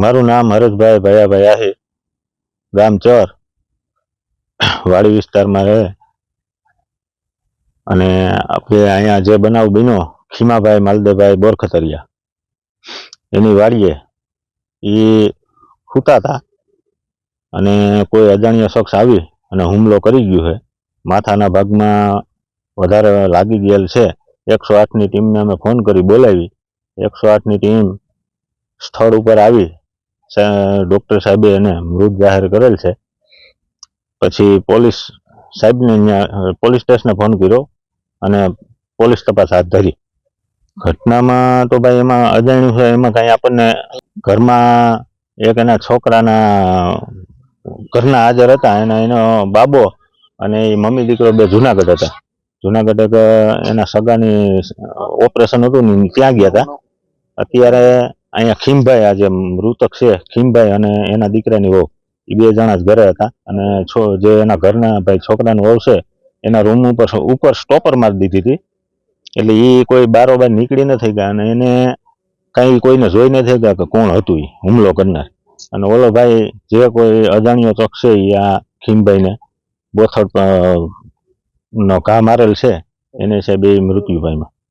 મારું નામ હરેશભાઈ ભયાભાઈ આહિર ગામ ચોર. વાડી વિસ્તારમાં રહે. અને આપણે અહીંયા જે બનાવ બન્યો, ખીમાભાઈ માલદેભાઈ બોરખતરિયા. એની વાડીએ એ સૂતા હતા અને કોઈ અજાણ્યા શખ્સ આવી અને હુમલો કરી ગયો છે. માથાના ભાગમાં વધારે લાગી ગયેલ છે. એકસો આઠની ટીમને અમે ફોન કરી બોલાવી. એકસો આઠની ટીમ સ્થળ ઉપર આવી ડૉક્ટર સાહેબે એને મૃત જાહેર કરેલ છે. પછી પોલીસ સાહેબને અહીંયા પોલીસ સ્ટેશને ફોન કર્યો અને પોલીસ તપાસ હાથ ધરી. ઘટનામાં તો ભાઈ એમાં અજાણ્યું છે, એમાં કાંઈ આપણને ઘરમાં એક એના છોકરાના ઘરના હાજર હતા, એના, એનો બાબો અને એ મમ્મી દીકરો બે જુનાગઢ હતા. જુનાગઢ એક એના સગાની ઓપરેશન હતું ને ત્યાં ગયા હતા. અત્યારે અહીંયા ખીમભાઈ આ જે મૃતક છે, ખીમભાઈ અને એના દીકરાની વહુ. એ બે જણા જ ઘરે હતા અને છો, જે એના ઘરના ભાઈ છોકરાની વહુ છે, એના રૂમ ઉપર ઉપર સ્ટોપર મારી દીધી હતી. એટલે એ કોઈ બારોબાર નીકળી ન થઈ ગયા અને એને કાંઈ કોઈને જોઈ ન થઈ ગયા કે કોણ હતું એ હુમલો કરનાર. અને ઓલો ભાઈ જે કોઈ અજાણ્યો ચોક છે એ આ ખીમભાઈને બોથડ નો ઘા મારેલ છે, એને સાહેબ એ મૃત્યુ ભાઈમાં